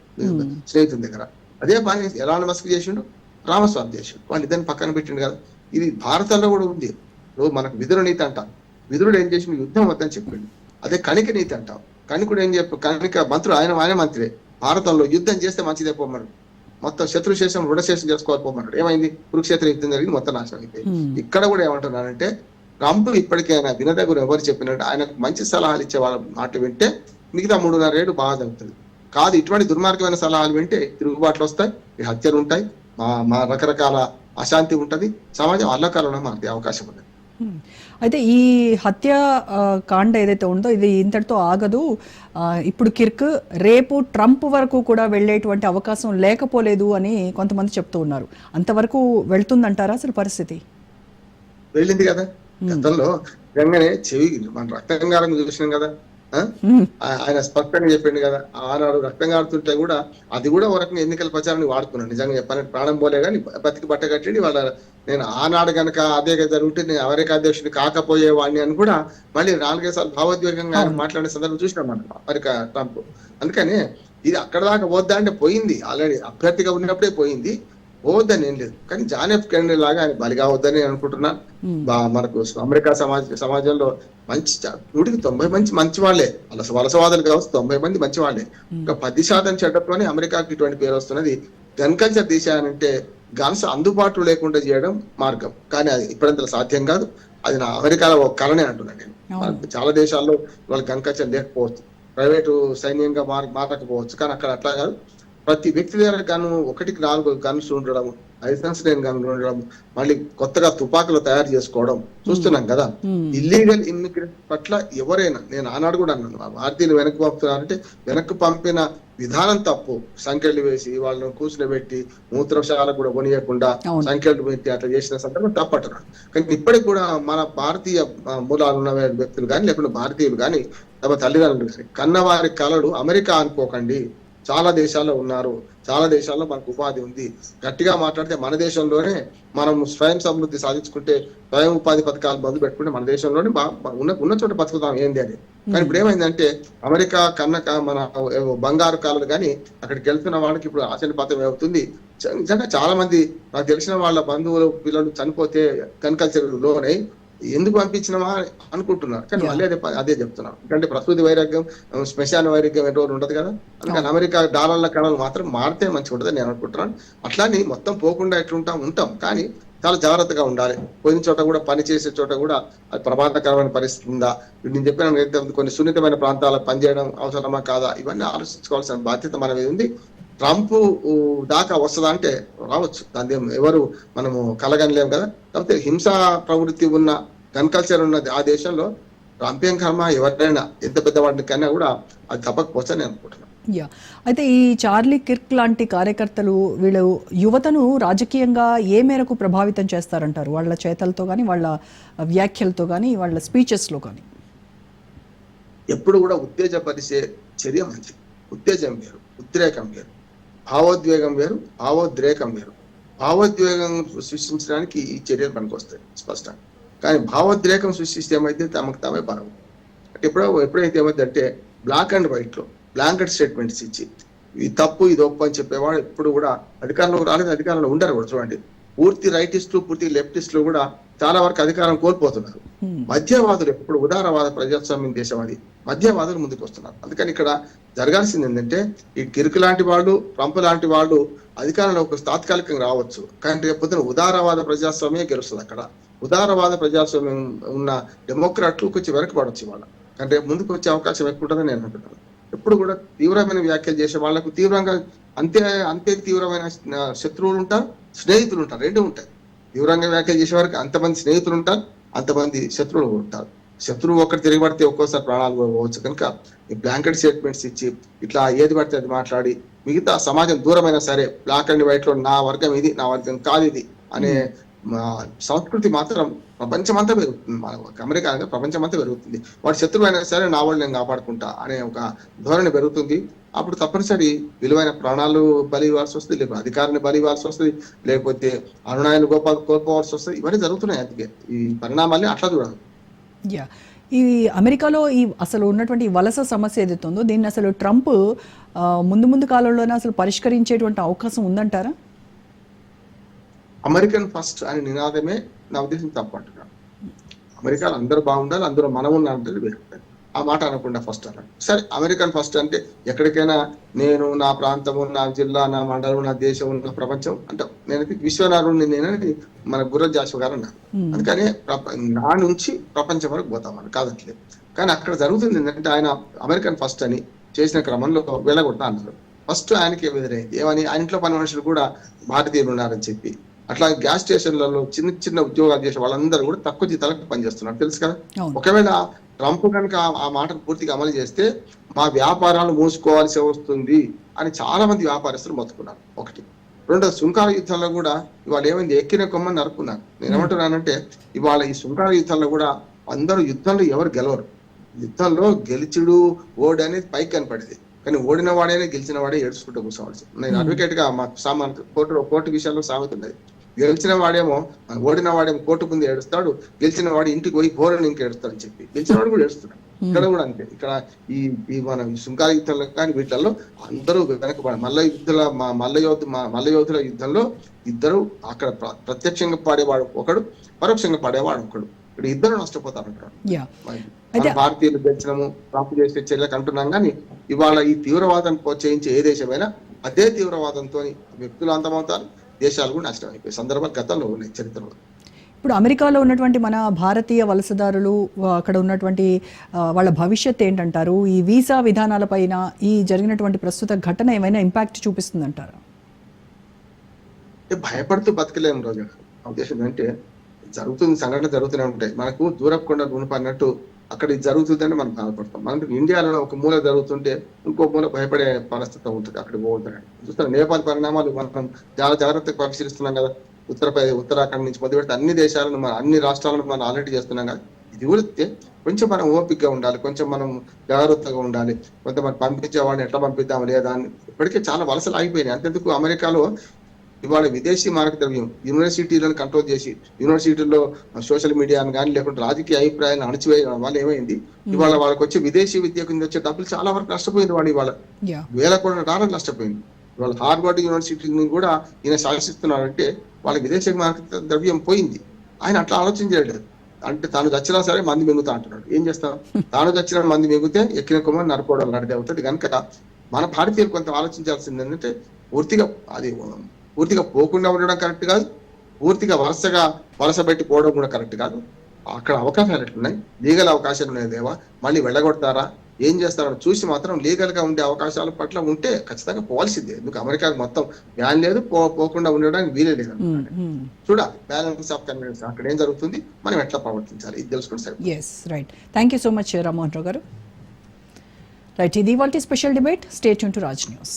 Speaker 2: స్నేహితుని దగ్గర. అదే పని ఎలాన్ మస్క్ చేసిండు? రామస్వామి చేసిండు. వాళ్ళు ఇద్దరిని పక్కన పెట్టిండు కదా. ఇది భారతంలో కూడా ఉంది. నువ్వు మనకు విదుర నీతి అంటాం. విదురుడు ఏం చేసిండు? యుద్ధం వద్దని చెప్పిండు. అదే కణిక నీతి అంటాం. కణికుడు ఏం చెప్పు కణిక మంత్రుడు ఆయన ఆయన మంత్రే. భారతంలో యుద్ధం చేస్తే మంచిదే పోమన్నాడు. మొత్తం శత్రు శేషం రుణశేషం చేసుకోవాలి పోమన్నాడు. ఏమైంది? కురుక్షేత్ర యుద్ధం జరిగింది మొత్తం నాశనం అయిపోయింది. ఇక్కడ కూడా ఏమంటున్నానంటే ట్రంప్ ఇప్పటికైనా వినదగురు ఎవరు చెప్పినట్టు ఆయనకు మంచి సలహాలు ఇచ్చే వాళ్ళ మాట వింటే మిగతా మూడున్నర ఏడు బాగా జరుగుతుంది. కాదు ఇటువంటి దుర్మార్గమైన సలహాలు వింటే తిరుగుబాట్లు వస్తాయి ఈ హత్యలు ఉంటాయి మా మా రకరకాల అశాంతి ఉంటది సమాజం అల్లకాలంలో మారే అవకాశం ఉంది.
Speaker 1: అయితే ఈ హత్య కాండ ఏదైతే ఉందో ఇది ఇంతటితో ఆగదు. ఇప్పుడు కిర్క్ రేపు ట్రంప్ వరకు కూడా వెళ్ళేటువంటి అవకాశం లేకపోలేదు అని కొంతమంది చెప్తూ ఉన్నారు. అంతవరకు వెళ్తుందంటారా అసలు పరిస్థితి?
Speaker 2: వెళ్ళింది కదా. గతంలో నిజంగానే చెవి మన రక్తం చూసినాం కదా ఆయన స్పష్టంగా చెప్పిండు కదా ఆనాడు రక్తం కారుతుంటే కూడా అది కూడా ఒక రకంగా ఎన్నికల ప్రచారాన్ని వాడుకున్నాను నిజంగా చెప్పాలంటే ప్రాణం పోలే కానీ బతికి బట్ట కట్టి వాళ్ళ నేను ఆనాడు గనక అదే జరుగుంటే నేను అమెరికా అధ్యక్షుడు కాకపోయేవాడిని అని కూడా మళ్ళీ నాలుగైదు సార్లు భావోద్వేగంగా ఆయన మాట్లాడే సందర్భం చూసినాం మనం అమెరికా ట్రంప్. అందుకని ఇది అక్కడ దాకా పోద్దా అంటే పోయింది. ఆల్రెడీ అభ్యర్థిగా ఉన్నప్పుడే పోయింది. పోవద్దని ఏం లేదు. కానీ జాన్ ఎఫ్ కెనడీ లాగా ఆయన బలిగా వద్దని నేను అనుకుంటున్నాను బా- మనకు అమెరికా సమాజ సమాజంలో మంచి నూటికి తొంభై మంది మంచి వాళ్ళే. వలస వలసవాదులు కావచ్చు తొంభై మంది మంచి వాళ్ళే. ఇంకా పది శాతం చెడ్డతోనే అమెరికాకి ఇటువంటి పేరు వస్తున్నది. గన్ కల్చర్ తీసేయాలంటే గన్స్ అందుబాటులో లేకుండా చేయడం మార్గం. కానీ అది ఇప్పుడంత సాధ్యం కాదు. అది నా అమెరికాలో ఒక కళనే అంటున్నాను నేను. చాలా దేశాల్లో వాళ్ళ గన్ కల్చర్ లేకపోవచ్చు. ప్రైవేటు సైన్యంగా మార మారకపోవచ్చు. కానీ అక్కడ అట్లా కాదు. ప్రతి వ్యక్తి దగ్గర గను ఒకటికి నాలుగు గన్స్ ఉండడం లైసెన్స్ లేని గన్లు ఉండడం మళ్ళీ కొత్తగా తుపాకులు తయారు చేసుకోవడం చూస్తున్నాం కదా. ఇల్లీగల్ ఇమ్మిగ్రెంట్ పట్ల ఎవరైనా నేను ఆనాడు కూడా అన్నాను భారతీయులు వెనక్కి పంపుతున్నారంటే వెనక్కి పంపిన విధానం తప్పు. సంఖ్యలు వేసి వాళ్ళని కూర్చుని మూత్రశాలకు కూడా కొనియకుండా. సంఖ్యలు పెట్టి అట్లా చేసిన సందర్భం తప్పట్టున్నాడు కానీ ఇప్పటికి కూడా మన భారతీయ మూలాలు ఉన్న వ్యక్తులు కానీ లేకుంటే భారతీయులు కానీ తమ తల్లిదండ్రులు కానీ కన్నవారి కలడు అమెరికా అనుకోకండి. చాలా దేశాల్లో ఉన్నారు చాలా దేశాల్లో మనకు ఉపాధి ఉంది. గట్టిగా మాట్లాడితే మన దేశంలోనే మనం స్వయం సమృద్ధి సాధించుకుంటే స్వయం ఉపాధి పథకాలు మొదలు పెట్టుకుంటే మన దేశంలోనే ఉన్న ఉన్న చోట బతుకుతాం. ఏంది అని కానీ ఇప్పుడు ఏమైందంటే అమెరికా కన్న క- మన బంగారు కాలలు కానీ అక్కడికి వెళ్తున్న వాళ్ళకి ఇప్పుడు ఆశనిపాతం అవుతుంది. చ- నిజంగా చాలా మంది నాకు తెలిసిన వాళ్ళ బంధువులు పిల్లలు చనిపోతే కన్కల్చర్ లోనై ఎందుకు పంపించినామా అని అనుకుంటున్నారు. కానీ మళ్ళీ అదే అదే చెప్తున్నాను ఎందుకంటే ప్రసూతి వైరాగ్యం శ్మశాన వైరాగ్యం రోజులు ఉండదు కదా. అందుకని అమెరికా డాలర్ల కళలు మాత్రం మారితే మంచిగా ఉంటుంది నేను అనుకుంటున్నాను. అట్లాని మొత్తం పోకుండా ఎట్లుంటాం ఉంటాం. కానీ చాలా జాగ్రత్తగా ఉండాలి. పోయిన చోట కూడా పని చేసే చోట కూడా అది ప్రమాదకరమైన పరిస్థితి ఉందా? నేను చెప్పిన కొన్ని సున్నితమైన ప్రాంతాలకు పనిచేయడం అవసరమా కాదా? ఇవన్నీ ఆలోచించుకోవాల్సిన బాధ్యత మన మీద ఉంది ట్రంప్ దాకా వస్తుందా అంటే రావచ్చు. దాని ఎవరు మనము కలగనలేము కదా. కాకపోతే హింసా ప్రవృత్తి ఉన్న గన్ కల్చర్ ఉన్నది ఆ దేశంలో ట్రంపేం కర్మ? ఎవరైనా ఎంత పెద్దవాడిని కన్నా కూడా అది తప్పకపోవచ్చు నేను అనుకుంటున్నాను
Speaker 1: యా. అయితే ఈ చార్లీ కిర్క్ లాంటి కార్యకర్తలు వీళ్ళు యువతను రాజకీయంగా ఏ మేరకు ప్రభావితం చేస్తారంటారు? వాళ్ళ చేతలతో కానీ వాళ్ళ వ్యాఖ్యలతో కానీ వాళ్ళ స్పీచెస్లో కానీ
Speaker 2: ఎప్పుడు కూడా ఉత్తేజపరిచే చర్య మంచిది. ఉత్తేజం వేరు ఉద్రేకం వేరు. భావోద్వేగం వేరు భావోద్రేకం వేరు. భావోద్వేగం సృష్టించడానికి ఈ చర్యలు పనికొస్తాయి స్పష్టంగా. కానీ భావోద్రేకం సృష్టిస్తే ఏమైతే తమకు తామే బలవు అంటే ఎప్పుడో ఎప్పుడైతే ఏమైందంటే బ్లాక్ అండ్ వైట్లో బ్లాంకెట్ స్టేట్మెంట్స్ ఇచ్చి ఇది తప్పు ఇది ఒప్పు అని చెప్పేవాడు ఎప్పుడు కూడా అధికారంలోకి రాలేదు అధికారంలో ఉండరు కూడా. చూడండి పూర్తి రైటిస్టులు పూర్తి లెఫ్టిస్టులు కూడా చాలా వరకు అధికారం కోల్పోతున్నారు. మధ్యవాదులు ఎప్పుడు ఉదారవాద ప్రజాస్వామ్యం దేశం అది. మధ్యవాదులు ముందుకు వస్తున్నారు అందుకని ఇక్కడ జరగాల్సింది ఏంటంటే ఈ కిరుకు లాంటి వాళ్ళు ట్రంప్ లాంటి వాళ్ళు అధికారంలోకి తాత్కాలికంగా రావచ్చు. కానీ రేపు పొద్దున ఉదారవాద ప్రజాస్వామ్యం గెలుస్తుంది అక్కడ. ఉదారవాద ప్రజాస్వామ్యం ఉన్న డెమోక్రాట్లు కొంచెం వెనకబడవచ్చు ఇవాళ. కానీ రేపు ముందుకు వచ్చే అవకాశం ఎక్కువ ఉంటుందని నేను అనుకుంటున్నాను. ఎప్పుడు కూడా తీవ్రమైన వ్యాఖ్యలు చేసే వాళ్ళకు తీవ్రంగా అంతే అంతే తీవ్రమైన శత్రువులు ఉంటారు స్నేహితులు ఉంటారు రెండు ఉంటాయి. తీవ్రంగా వ్యాఖ్య చేసే వారికి అంతమంది స్నేహితులు ఉంటారు అంతమంది శత్రువులు ఉంటారు. శత్రువు ఒక్కటి తిరగబడితే ఒక్కోసారి ప్రాణాలు పోవచ్చు. కనుక ఈ బ్లాంకెట్ స్టేట్మెంట్స్ ఇచ్చి ఇట్లా ఏది పడితే అది మాట్లాడి మిగతా సమాజం దూరమైనా సరే బ్లాక్ అండ్ వైట్లో నా వర్గం ఇది నా వర్గం కాదు ఇది అనే సంస్కృతి మాత్రం ప్రపంచమంతా పెరుగుతుంది మన అమెరికా అనగా ప్రపంచమంతా పెరుగుతుంది. వాడు శత్రువు అయినా సరే నా వాళ్ళు నేను కాపాడుకుంటా అనే ఒక ధోరణి పెరుగుతుంది. అప్పుడు తప్పనిసరి విలువైన ప్రాణాలు బలి ఇవ్వాల్సి వస్తుంది లేకపోతే అధికారాన్ని బలి ఇవ్వాల్సి వస్తుంది లేకపోతే అనునాయాలు గోప కోల్పోవాల్సి వస్తుంది. ఇవన్నీ జరుగుతున్నాయి అందుకే. ఈ పరిణామాల్ని అట్లా చూడాలి.
Speaker 1: యా. ఈ అమెరికాలో ఈ అసలు ఉన్నటువంటి వలస సమస్య ఏదైతే ఉందో దీన్ని అసలు ట్రంప్ ముందు ముందు కాలంలోనే అసలు పరిష్కరించేటువంటి అవకాశం ఉందంటారా?
Speaker 2: అమెరికన్ ఫస్ట్ అనే నినాదమే నా ఉద్దేశం తప్పు అంటున్నాను అమెరికాలో అందరూ బాగుండాలి అందరూ మనం ఉన్నారంటే వేరు. ఆ మాట అనకుండా ఫస్ట్ అన్నాడు సరే అమెరికన్ ఫస్ట్ అంటే ఎక్కడికైనా నేను నా ప్రాంతము నా జిల్లా నా మండలం నా దేశం నా ప్రపంచం అంటే నేను విశ్వనాథుడిని నేనని మన గుర్ర జాషు గారు అన్నారు. అందుకని నా నుంచి ప్రపంచం వరకు పోతామని కాదట్లేదు కానీ అక్కడ జరుగుతుంది ఏంటంటే ఆయన అమెరికన్ ఫస్ట్ అని చేసిన క్రమంలో వెళ్ళగొడతా అన్నారు. ఫస్ట్ ఆయనకి ఎదురైంది ఏమని? ఆయన ఇంట్లో పని మనుషులు కూడా భారతీయులు ఉన్నారని చెప్పి. అట్లా గ్యాస్ స్టేషన్లలో చిన్న చిన్న ఉద్యోగాలు చేసే వాళ్ళందరూ కూడా తక్కువ జీతాలకు పనిచేస్తున్నారు. తెలుసు కదా? ఒకవేళ ట్రంప్ కనుక ఆ- మాటను పూర్తిగా అమలు చేస్తే మా వ్యాపారాలు మూసుకోవాల్సి వస్తుంది అని చాలా మంది వ్యాపారస్తులు మొత్తుకున్నారు. ఒకటి. రెండో సుంకాల యుద్ధంలో కూడా ఇవాళ ఏమైంది? ఎక్కిన కొమ్మని నరుకున్నారు నేను ఏమంటున్నానంటే ఇవాళ ఈ సుంకాల యుద్ధంలో కూడా అందరూ యుద్ధంలో ఎవరు గెలవరు. యుద్ధంలో గెలిచుడు ఓడి అనేది పైకి కనపడేది. కానీ ఓడిన వాడైనా గెలిచిన వాడే ఏడ్చుకుంటూ కూర్చోవాల్సి నేను. అడ్వకేట్గా మా సామాన్ కోర్టు కోర్టు విషయాల్లో సామెత ఉన్నది గెలిచిన వాడేమో ఓడిన వాడేమో కోర్టు ముందు ఏడుస్తాడు గెలిచిన వాడు ఇంటికి పోయి ఘోరని ఇంక ఏడుస్తాడు అని చెప్పి. గెలిచిన వాడు కూడా ఏడుస్తున్నాడు ఇక్కడ కూడా అంతే. ఇక్కడ ఈ ఈ మన శృంగార యుద్ధంలో కానీ వీటిల్లో అందరూ వెనకబడి మల్ల యుద్ధుల మా మల్ల యోధు మా మల్ల యోధుల యుద్ధంలో ఇద్దరు అక్కడ ప్ర- ప్రత్యక్షంగా పాడేవాడు ఒకడు పరోక్షంగా పాడేవాడు ఒకడు. ఇక్కడ ఇద్దరు నష్టపోతారు అంటారు. భారతీయులు గెలిచినము ట్రంప్ చేసే చర్యలకు అంటున్నాం కానీ ఇవాళ ఈ తీవ్రవాదం ప్రోత్సహించే ఏ దేశమైనా అదే తీవ్రవాదంతో వ్యక్తులు అంతమవుతారు. దేశాలు కూడా నాశనం అయిపోయే సందర్భాలు గతంలో ఉన్నాయి చరిత్రలో.
Speaker 1: ఇప్పుడు అమెరికాలో ఉన్నటువంటి మన భారతీయ వలసదారులు అక్కడ ఉన్నటువంటి వాళ్ళ భవిష్యత్ ఏంటంటారు? ఈ వీసా విధానాలపైన ఈ జరిగినటువంటి ప్రస్తుత ఘటన ఏమైనా ఇంపాక్ట్ చూపిస్తుందంటారా?
Speaker 2: భయపడుతూ బతకలేము రోజు. నా ఉద్దేశం అంటే జరుగుతుంది సంఘటన జరుగుతూనే ఉంటాయి. మనకు దూరకుండా గుణపడినట్టు అక్కడ ఇది జరుగుతుందని మనం బాధపడతాం. మనం ఇండియాలో ఒక మూల జరుగుతుంటే ఇంకో మూల భయపడే పరిస్థితి ఉంటుంది అక్కడ పోతుందని చూస్తాం నేపాల్ పరిణామాలు మనం చాలా జాగ్రత్తగా పరిశీలిస్తున్నాం కదా. ఉత్తరప్రదేశ్ ఉత్తరాఖండ్ నుంచి మొదలు పెడితే అన్ని దేశాలను మన అన్ని రాష్ట్రాలను మనం ఆల్రెడీ చేస్తున్నాం కదా. ఇది ఉడితే కొంచెం మనం ఓపికగా ఉండాలి కొంచెం మనం జాగ్రత్తగా ఉండాలి. కొంతమంది పంపించే వాడిని ఎట్లా పంపిద్దాం లేదా అని. ఇప్పటికే చాలా వలసలు ఆగిపోయినాయి. అంతెందుకు అమెరికాలో ఇవాళ విదేశీ మారక ద్రవ్యం యూనివర్సిటీలను కంట్రోల్ చేసి యూనివర్సిటీల్లో సోషల్ మీడియాను కానీ లేకుంటే రాజకీయ అభిప్రాయాలను అణచివేయడం వల్ల ఏమైంది? ఇవాళ వాళ్ళకి వచ్చే విదేశీ విద్య కింద వచ్చే డబ్బులు చాలా వరకు నష్టపోయింది వాడు ఇవాళ. వేల కోట్ల డాలర్లు నష్టపోయింది. ఇవాళ హార్వర్డ్ యూనివర్సిటీని కూడా ఈయన శాసిస్తున్నారంటే వాళ్ళ విదేశీ మార్కెట్ ద్రవ్యం పోయింది. ఆయన అట్లా ఆలోచన చేయలేదు. అంటే తాను చచ్చినా సరే మంది మింగుతా అంటున్నాడు. ఏం చేస్తాం? తాను చచ్చిన మంది మింగితే ఎక్కిన కొమ్మని నరుకోవడం లాంటిది అవుతుంది. కనుక మన భారతీయులు కొంత ఆలోచించాల్సింది ఏంటంటే పూర్తిగా అది పూర్తిగా పోకుండా ఉండడం కరెక్ట్ కాదు. పూర్తిగా వరుసగా వలస పెట్టి పోవడం కూడా కరెక్ట్ కాదు. అక్కడ అవకాశాలు ఎట్లున్నాయి? లీగల్ అవకాశాలు ఉన్నాయి దేవా. మళ్ళీ వెళ్ళగొడతారా? ఏం చేస్తారో చూసి మాత్రం లీగల్గా ఉండే అవకాశాల పట్ల ఉంటే ఖచ్చితంగా పోవాల్సిందే ఎందుకు? అమెరికా మొత్తం బ్యాన్ లేదు. పోకుండా ఉండడానికి వీలే లేదు. చూడాలి. బ్యాలెన్స్ ఆఫ్ కన్వీనియన్స్ అక్కడ ఏం జరుగుతుంది? మనం ఎట్లా ప్రవర్తించాలి? ఇది తెలుసుకుని సరే
Speaker 1: yes right thank you so much Rammohan Rao garu right ఇది ఇవాళ special debate state to Raj news